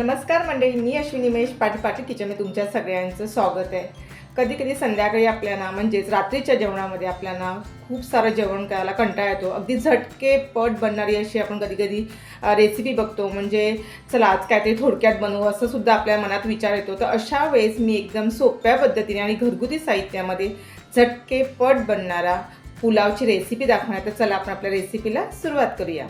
नमस्कार मंडळी मी अश्विनी महेश पाटीपाटी पाटी किचनमध्ये तुमच्या सगळ्यांचं स्वागत आहे. कधी कधी संध्याकाळी आपल्याला म्हणजेच रात्रीच्या जेवणामध्ये आपल्याला खूप सारं जेवण करायला कंटाळा येतो. अगदी झटके पट बनणारी अशी आपण कधी कधी रेसिपी बघतो. म्हणजे चला आज काय ते थोडक्यात बनवू असं सुद्धा आपल्या मनात विचार येतो. तर अशा वेळेस मी एकदम सोप्या पद्धतीने आणि घरगुती साहित्यामध्ये झटके पट बनणारा पुलावची रेसिपी दाखवणार तर चला आपण आपल्या रेसिपीला सुरुवात करूया.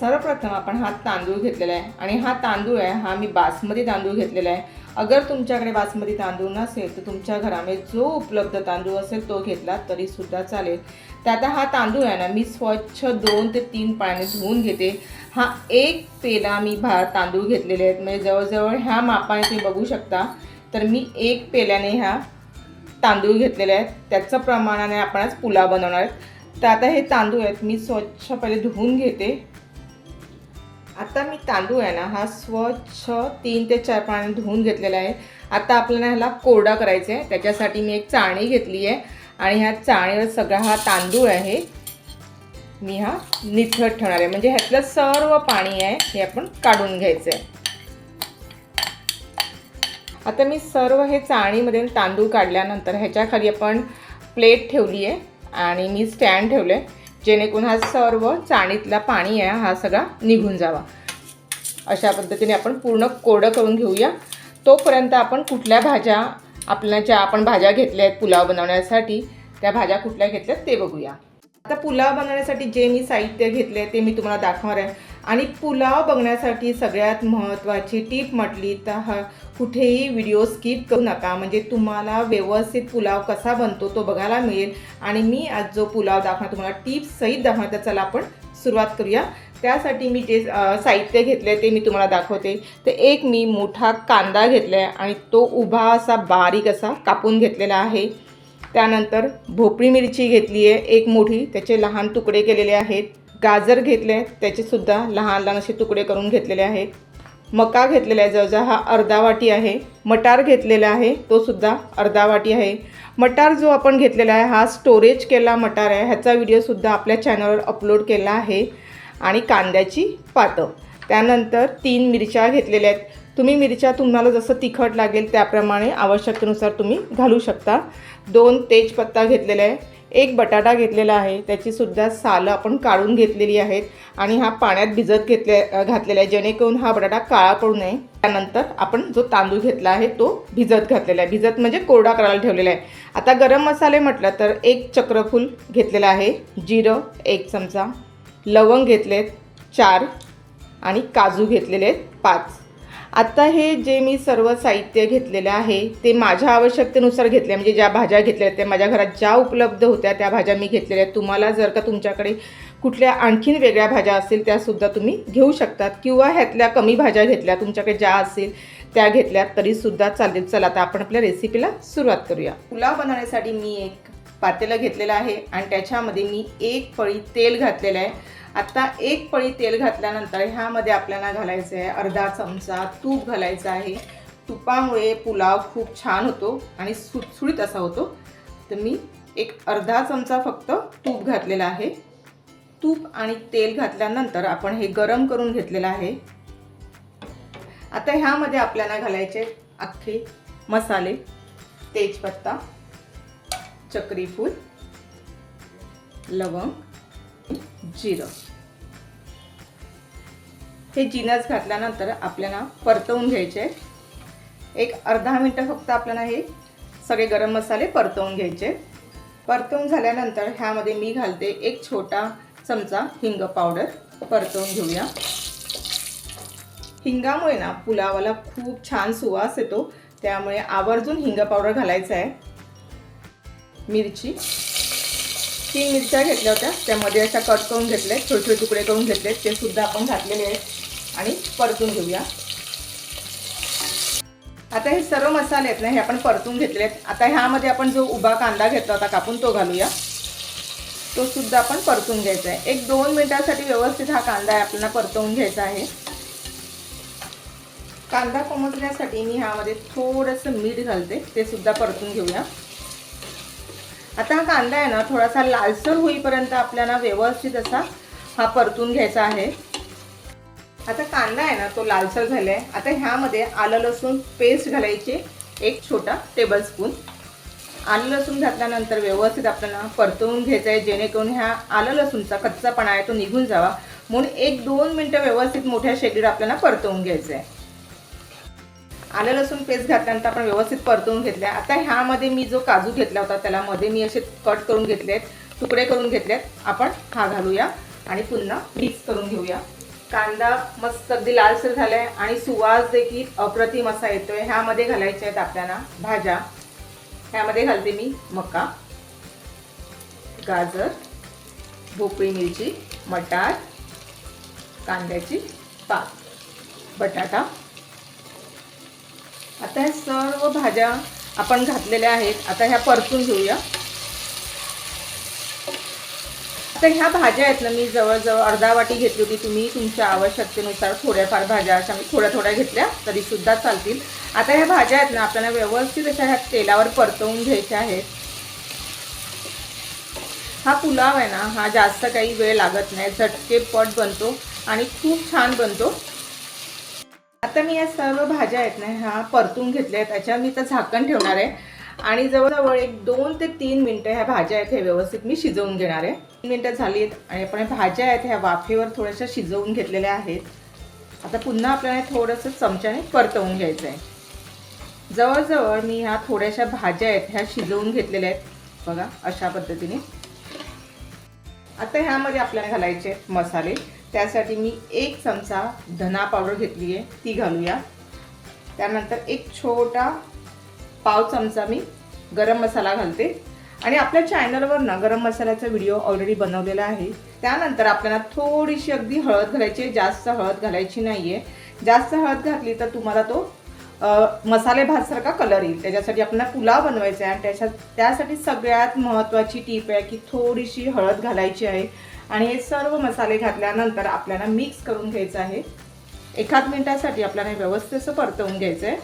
सर्वप्रथम आपण हा तांदूळ घेतलेला आहे. आणि हा तांदूळ आहे हा मी बासमती तांदूळ घेतलेला आहे. अगर तुमच्याकडे बासमती तांदूळ नसेल तर तुमच्या घरामध्ये जो उपलब्ध तांदूळ असेल तो घेतला तरीसुद्धा चालेल. त्यात हा तांदूळ आहे ना मी स्वच्छ दोन ते तीन पाण्याने धुवून घेते. हा एक पेला मी भा तांदूळ घेतलेले आहेत. म्हणजे जवळजवळ ह्या मापाने तुम्ही बघू शकता. तर मी एक पेल्याने ह्या तांदूळ घेतलेले आहेत. त्याचं प्रमाणाने आपणच पुलाव बनवणार आहेत. तर आता हे तांदूळ आहेत मी स्वच्छ पहिले धुवून घेते. आता मी तांदूळ आहे ना हा स्वच्छ तीन ते चार पाण्याने धुवून घेतलेला आहे. आता आपल्याला ह्याला कोरडा करायचा आहे त्याच्यासाठी मी एक चाळणी घेतली आहे. आणि ह्या चाळणीवर सगळा हा तांदूळ आहे. मी हा निथळत ठेवणार आहे. म्हणजे ह्यातलं सर्व पाणी आहे हे आपण काढून घ्यायचं आहे आता मी सर्व हे चाळणीमध्ये तांदूळ काढल्यानंतर ह्याच्याखाली आपण प्लेट ठेवली आहे. आणि मी स्टँड ठेवलं आहे जेणेकरून हा सर्व चाणीतला पाणी आहे हा सगळा निघून जावा. अशा पद्धतीने आपण पूर्ण कोरडं करून घेऊया. तोपर्यंत आपण कुठल्या भाज्या आपल्या ज्या आपण भाज्या घेतल्या आहेत पुलाव बनवण्यासाठी त्या भाज्या कुठल्या घेतल्यात ते बघूया. आता पुलाव बनवण्यासाठी जे मी साहित्य घेतले ते मी तुम्हाला दाखवणार आहे. आणि पुलाव बघण्यासाठी सगळ्यात महत्त्वाची टीप म्हटली तर हा कुठेही व्हिडिओ स्किप करू नका. म्हणजे तुम्हाला व्यवस्थित पुलाव कसा बनतो तो बघायला मिळेल. आणि मी आज जो पुलाव दाखवणार तुम्हाला टिप्स सहित दाखवणार तर चला आपण सुरुवात करूया. त्यासाठी मी जे साहित्य घेतले ते मी तुम्हाला दाखवते. तर एक मी मोठा कांदा घेतला आहे आणि तो उभा असा बारीक असा कापून घेतलेला आहे. त्यानंतर भोपळी मिरची घेतली आहे एक मोठी. त्याचे लहान तुकडे केलेले आहेत. गाजर घेतले आहेत त्याचेसुद्धा लहान लहान असे तुकडे करून घेतलेले आहेत. मका घेतलेला आहे. जवळजवळ हा अर्धा वाटी आहे. मटार घेतलेला आहे. तो सुद्धा अर्धा वाटी आहे. मटार जो आपण घेतलेला आहे हा स्टोरेज केला मटार आहे. ह्याचा व्हिडिओसुद्धा आपल्या चॅनलवर अपलोड केला आहे. आणि कांद्याची पातं. त्यानंतर तीन मिरच्या घेतलेल्या आहेत. तुम्ही मिरच्या तुम्हाला जसं तिखट लागेल त्याप्रमाणे आवश्यकतेनुसार तुम्ही घालू शकता. दोन तेजपत्ता घेतलेला आहे. एक बटाटा घेतलेला आहे त्याचीसुद्धा सालं आपण काढून घेतलेली आहेत आणि हा पाण्यात भिजत घेतले घातलेला आहे. जेणेकरून हा बटाटा काळा पडू नये. त्यानंतर आपण जो तांदूळ घेतला आहे तो भिजत घातलेला आहे. भिजत म्हणजे कोरडा करायला ठेवलेला आहे. आता गरम मसाले म्हटलं तर एक चक्रफूल घेतलेला आहे. जिरं एक चमचा लवंग घेतलेत चार आणि काजू घेतलेले आहेत पाच. आत्ता हे जे मी सर्व साहित्य घेतलेलं आहे ते माझ्या आवश्यकतेनुसार घेतले म्हणजे ज्या भाज्या घेतल्या आहेत त्या माझ्या घरात ज्या उपलब्ध होत्या त्या भाज्या मी घेतलेल्या आहेत. तुम्हाला जर का तुमच्याकडे कुठल्या आणखीन वेगळ्या भाज्या असतील त्यासुद्धा तुम्ही घेऊ शकतात. किंवा ह्यातल्या कमी भाज्या घेतल्या तुमच्याकडे ज्या असतील त्या घेतल्या तरीसुद्धा चालेल चला आता आपण आपल्या रेसिपीला सुरुवात करूया. पुलाव बनवण्यासाठी मी एक पातेलं घेतलेलं आहे आणि त्याच्यामध्ये मी एक पळी तेल घातलेलं आहे. आत्ता एक पळी तेल घातल्यानंतर ह्यामध्ये आपल्याला घालायचं आहे अर्धा चमचा तूप घालायचं आहे. तुपामुळे पुलाव खूप छान होतो आणि सुटसुळीत असा होतो. तर मी एक अर्धा चमचा फक्त तूप घातलेला आहे. तूप आणि तेल घातल्यानंतर आपण हे गरम करून घेतलेलं आहे. आता ह्यामध्ये आपल्याला घालायचे अख्खे मसाले तेजपत्ता चक्रीफूल लवंग जिरं. हे जिनस घातल्यानंतर आपल्याला परतवून घ्यायचे आहेत. एक अर्धा मिनटं फक्त आपल्याला हे सगळे गरम मसाले परतवून घ्यायचे परतवून झाल्यानंतर ह्यामध्ये मी घालते एक छोटा चमचा हिंग पावडर. परतवून घेऊया. हिंगामुळे ना पुलावाला खूप छान सुवास येतो. त्यामुळे आवर्जून हिंग पावडर घालायचं आहे. मिरची. तीन मिरच्या घेतल्या होत्या. त्यामध्ये अशा कट करून घेतले छोटे छोटे तुकडे करून घेतले. ते सुद्धा आपण घातलेले आहेत. आणि परतून घेऊया. आता हे सर्व मसाले आहेत ना हे आपण परतून घेतले आहेत. आता ह्यामध्ये आपण जो उभा कांदा घेतला होता कापून तो घालूया. तो सुद्धा आपण परतून घ्यायचा आहे. एक दोन मिनिटासाठी व्यवस्थित हा कांदा आहे आपल्याला परतवून घ्यायचा आहे. कांदा कोमजण्यासाठी मी ह्यामध्ये थोडंसं मीठ घालते. ते सुद्धा परतून घेऊया. आता हा कांदा आहे ना थोडासा लालसर होईपर्यंत आपल्याला व्यवस्थित असा हा परतून घ्यायचा आहे. आता कांदा आहे ना तो लालसर झाला आहे आता ह्यामध्ये आलं लसूण पेस्ट घालायची एक छोटा टेबलस्पून आलं लसूण घातल्यानंतर व्यवस्थित आपल्याला परतवून घ्यायचं आहे जेणेकरून ह्या आलं लसूणचा कच्चापणा आहे तो निघून जावा. म्हणून एक दोन मिनटं व्यवस्थित मोठ्या शेगडीवर आपल्याला परतवून घ्यायचं आहे. आलं लसूण पेस्ट घातल्यानंतर आपण व्यवस्थित परतवून घेतल्या. आता ह्यामध्ये मी जो काजू घेतला होता त्याला मध्ये मी असे कट करून घेतलेत तुकडे करून घेतलेत. आपण हा घालूया आणि पुन्हा मिक्स करून घेऊया. कांदा मस्त अगदी लालसर झालाय आणि सुवास देखील अप्रतिम असा येतोय. ह्यामध्ये घालायचे आहेत आपल्याला भाज्या. ह्यामध्ये घालते मी मका गाजर भोपळी मिरची मटार कांद्याची पात बटाटा. आता ह्या सर्व भाज्या आपण घातलेल्या आहेत. आता ह्या परतून घेऊया. आता ह्या भाज्या आहेत ना मी जवळजवळ अर्धा वाटी घेतली होती. तुम्ही तुमच्या आवश्यकतेनुसार थोड्याफार भाज्या अशा मी थोड्या थोड्या घेतल्या तरी सुद्धा चालतील. आता ह्या भाज्या आहेत ना आपल्याला व्यवस्थित अशा ह्या तेलावर परतवून घ्यायच्या आहेत. हा पुलाव आहे ना हा जास्त काही वेळ लागत नाही. झटकेपट बनतो आणि खूप छान बनतो. आता मी या सर्व भाज्या आहेत ना ह्या परतून घेतल्या आहेत. त्याच्यावर मी तर झाकण ठेवणार आहे. आणि जवळजवळ एक दोन ते तीन मिनटं ह्या भाज्या आहेत ह्या व्यवस्थित मी शिजवून घेणार आहे. तीन मिनटं झाली आहेत आणि आपण भाज्या आहेत ह्या वाफेवर थोड्याशा शिजवून घेतलेल्या आहेत. आता पुन्हा आपल्याला थोडंसं चमच्याने परतवून घ्यायचं आहे जवळजवळ मी ह्या थोड्याशा भाज्या आहेत ह्या शिजवून घेतलेल्या आहेत. बघा अशा पद्धतीने. आता ह्यामध्ये आपल्याला घालायचे आहेत मसाले. त्यासाठी मी एक चमचा धना पावडर घेतली आहे ती घालूया. त्यानंतर एक छोटा पाव चमचा मी गरम मसाला घालते. आणि आपल्या चॅनलवर ना गरम मसाल्याचा व्हिडिओ ऑलरेडी बनवलेला आहे. त्यानंतर आपल्याला थोडीशी अगदी हळद घालायची आहे जास्त हळद घालायची नाही आहे जास्त हळद घातली तर तुम्हाला तो मसाले भातसारखा कलर येईल. त्याच्यासाठी आपल्याला पुलाव बनवायचा आहे आणि त्याच्या त्यासाठी सगळ्यात महत्त्वाची टीप आहे की थोडीशी हळद घालायची आहे. आणि हे सर्व मसाले घातल्यानंतर आपल्याला मिक्स करून घ्यायचं आहे. एखाद मिनिटासाठी आपल्याला हे व्यवस्थित असं परतवून घ्यायचं आहे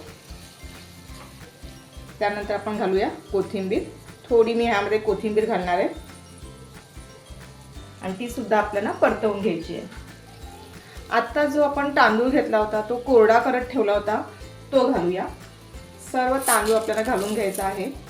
त्यानंतर आपण घालूया कोथिंबीर. थोडी मी ह्यामध्ये कोथिंबीर घालणार आहे. आणि ती सुद्धा आपल्याला परतवून घ्यायची आहे. आत्ता जो आपण तांदूळ घेतला होता तो कोरडा करत ठेवला होता तो घालूया. सर्व तांदूळ आपल्याला घालून घ्यायचा आहे.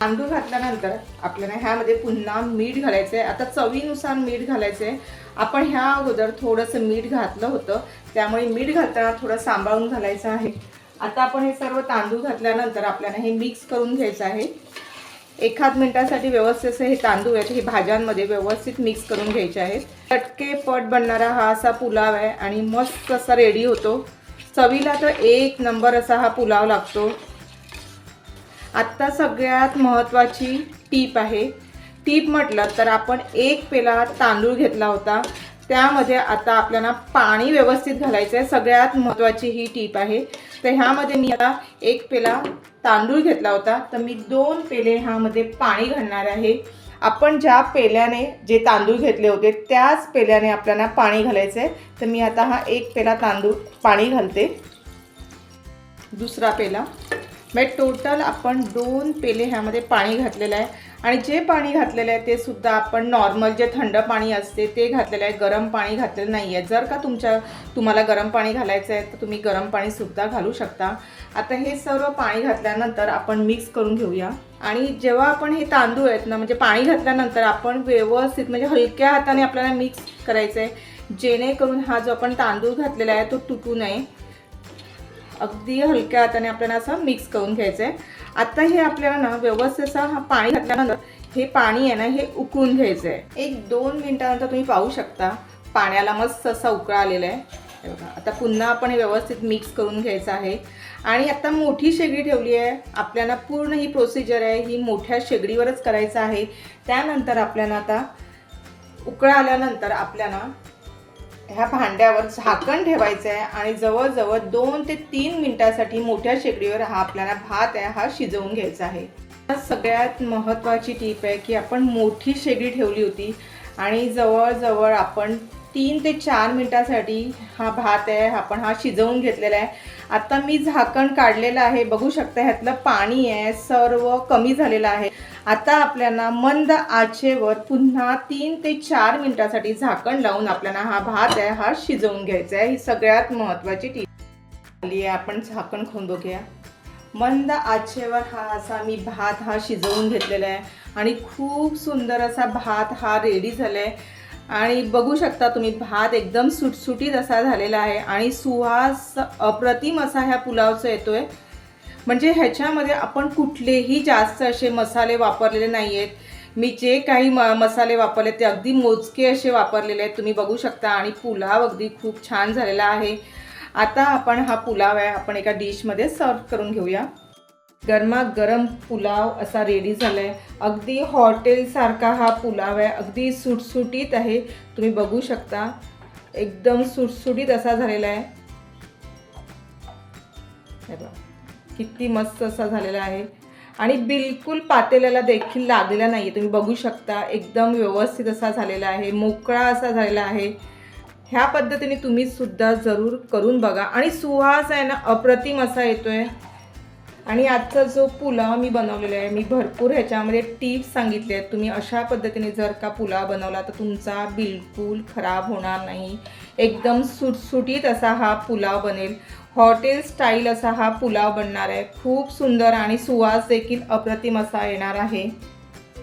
तांदूळ घातल्यानंतर आपल्याला ह्यामध्ये पुन्हा मीठ घालायचं आहे आता चवीनुसार मीठ घालायचं आहे आपण ह्या अगोदर थोडंसं मीठ घातलं होतं. त्यामुळे मीठ घालताना थोडं सांभाळून घालायचं आहे. आता आपण हे सर्व तांदूळ घातल्यानंतर आपल्याला हे मिक्स करून घ्यायचं आहे. एखाद मिनिटासाठी व्यवस्थित असे हे तांदूळ आहेत हे भाज्यांमध्ये व्यवस्थित मिक्स करून घ्यायचे आहेत. चटके पट बनणारा हा असा पुलाव आहे आणि मस्त असा रेडी होतो. चवीला तर एक नंबर असा हा पुलाव लागतो. आत्ता सगळ्यात महत्त्वाची टीप आहे. टीप म्हटलं तर आपण एक पेला तांदूळ घेतला होता. त्यामध्ये आता आपल्याला पाणी व्यवस्थित घालायचं आहे सगळ्यात महत्त्वाची ही टीप आहे. तर ह्यामध्ये मी आता एक पेला तांदूळ घेतला होता. तर मी दोन पेले ह्यामध्ये पाणी घालणार आहे. आपण ज्या पेल्याने जे तांदूळ घेतले होते त्याच पेल्याने आपल्याला पाणी घालायचं आहे तर मी आता हा एक पेला तांदूळ पाणी घालते. दुसरा पेला. म्हणजे टोटल आपण दोन पेले ह्यामध्ये पाणी घातलेलं आहे. आणि जे पाणी घातलेलं आहे ते सुद्धा आपण नॉर्मल जे थंड पाणी असते ते घातलेलं आहे. गरम पाणी घातलेलं नाही आहे. जर का तुमच्या तुम्हाला गरम पाणी घालायचं आहे तर तुम्ही गरम पाणीसुद्धा घालू शकता. आता हे सर्व पाणी घातल्यानंतर आपण मिक्स करून घेऊया. आणि जेव्हा आपण हे तांदूळ आहेत ना म्हणजे पाणी घातल्यानंतर आपण व्यवस्थित म्हणजे हलक्या हाताने आपल्याला मिक्स करायचं आहे जेणेकरून हा जो आपण तांदूळ घातलेला आहे तो तुटू नये. अगदी हलक्या हाताने आपल्याला असं मिक्स करून घ्यायचं आहे आता हे आपल्याला ना व्यवस्थित असं हा पाणी घातल्यानंतर हे पाणी आहे ना हे उकळून घ्यायचं आहे एक दोन मिनटानंतर तुम्ही पाहू शकता. पाण्याला मस्त असा उकळा आलेला आहे. बघा आता पुन्हा आपण हे व्यवस्थित मिक्स करून घ्यायचं आहे. आणि आता मोठी शेगडी ठेवली आहे. आपल्याला पूर्ण ही प्रोसिजर आहे. ही मोठ्या शेगडीवरच करायचं आहे. त्यानंतर आपल्याला आता उकळा आल्यानंतर आपल्याला ह्या भांड्यावर झाकण ठेवायचं आहे आणि जवळजवळ दोन ते तीन मिनटासाठी मोठ्या शेगडीवर हा आपल्याला भात आहे हा शिजवून घ्यायचा आहे. सगळ्यात महत्त्वाची टीप आहे की आपण मोठी शेगडी ठेवली होती आणि जवळजवळ आपण तीन ते चार मिनटासाठी हा भात आहे आपण हा शिजवून घेतलेला आहे. आता मी झाकण काढलेलं आहे बघू शकता ह्यातलं पाणी आहे सर्व कमी झालेलं आहे. आता आपल्याला मंद आचेवर पुन्हा तीन ते चार मिनिटासाठी झाकण लावून आपल्याला हा भात आहे हा शिजवून घ्यायचा आहे. ही सगळ्यात महत्त्वाची टीप आली आहे. आपण झाकण खोन बघूया. मंद आचेवर हा असा मी भात हा शिजवून घेतलेला आहे. आणि खूप सुंदर असा भात हा रेडी झाला आहे आणि बघू शकता तुम्ही भात एकदम सुटसुटीत असा झालेला आहे. आणि सुहास अप्रतिम असा ह्या पुलावचा आहे म्हणजे ह्याच्यामध्ये आपण कुठलेही जास्त असे मसाले वापरलेले नाही आहेत मी जे काही म मसाले वापरले ते अगदी मोजके असे वापरलेले आहेत. तुम्ही बघू शकता आणि पुलाव अगदी खूप छान झालेला आहे. आता आपण हा पुलाव आहे आपण एका डिशमध्ये सर्व करून घेऊया. गरमागरम पुलाव असा रेडी झाला आहे अगदी हॉटेलसारखा हा पुलाव आहे. अगदी सुटसुटीत आहे. तुम्ही बघू शकता. एकदम सुटसुटीत असा झालेला आहे. किती मस्त असा झालेला आहे. आणि बिलकुल पातेल्याला देखील लागलेला नाही आहे तुम्ही बघू शकता एकदम व्यवस्थित असा झालेला आहे. मोकळा असा झालेला आहे. ह्या पद्धतीने तुम्ही सुद्धा जरूर करून बघा. आणि सुहास आहे ना अप्रतिम असा येतो आहे आणि आजचा जो पुलाव मी बनवलेला आहे मी भरपूर ह्याच्यामध्ये टिप्स सांगितले आहेत. तुम्ही अशा पद्धतीने जर का पुलाव बनवला तर तुमचा बिलकुल खराब होणार नाही. एकदम सुटसुटीत असा हा पुलाव बनेल. हॉटेल स्टाईल असा हा पुलाव बनणार आहे. खूप सुंदर आणि सुवास देखील अप्रतिम असा येणार आहे.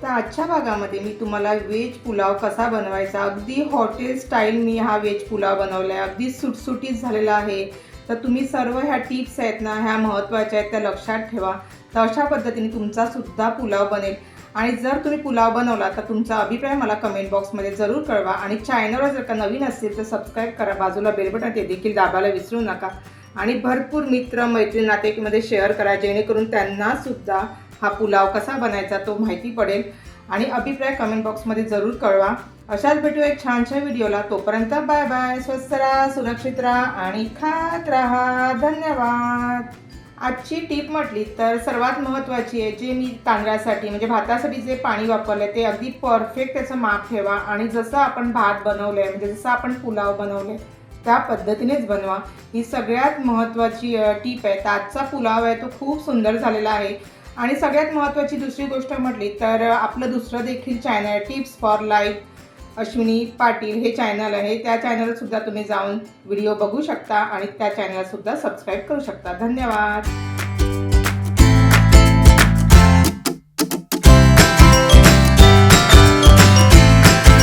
तर आजच्या भागामध्ये मी तुम्हाला व्हेज पुलाव कसा बनवायचा अगदी हॉटेल स्टाईल मी हा व्हेज पुलाव बनवला आहे अगदी सुटसुटीत झालेला आहे. तर तुम्ही सर्व ह्या टिप्स आहेत ना ह्या महत्त्वाच्या आहेत त्या लक्षात ठेवा. तर अशा पद्धतीने तुमचा सुद्धा पुलाव बनेल. आणि जर तुम्ही पुलाव बनवला तर तुमचा अभिप्राय मला कमेंट बॉक्समध्ये जरूर कळवा. आणि चॅनलवर जर का नवीन असेल तर सबस्क्राईब करा. बाजूला बेल बटन ते देखील दाबायला विसरू नका. आणि भरपूर मित्र मैत्रीण नातेकीमध्ये शेअर करा जेणेकरून त्यांना सुद्धा हा पुलाव कसा बनायचा तो माहिती पडेल. आणि अभिप्राय कमेंट बॉक्समध्ये जरूर कळवा. अशाच भेटू एक छानशा व्हिडिओला. तोपर्यंत बाय बाय स्वस्त राहा सुरक्षित राहा आणि खात राहा. धन्यवाद. आजची टीप म्हटली तर सर्वात महत्त्वाची आहे जे मी तांदळासाठी म्हणजे भातासाठी जे पाणी वापरलं ते अगदी परफेक्ट त्याचं माप ठेवा. आणि जसं आपण भात बनवलं आहे म्हणजे जसं आपण पुलाव बनवले त्या पद्धतीनेच बनवा. ही सगळ्यात महत्त्वाची टीप आहे. तर आजचा पुलाव आहे तो खूप सुंदर झालेला आहे. आणि सगळ्यात महत्त्वाची दुसरी गोष्ट म्हटली तर आपलं दुसरं देखील channel tips for life Ashwini Patil हे चॅनल आहे. त्या चॅनलसुद्धा तुम्ही जाऊन व्हिडिओ बघू शकता आणि त्या चॅनलसुद्धा सबस्क्राईब करू शकता. धन्यवाद.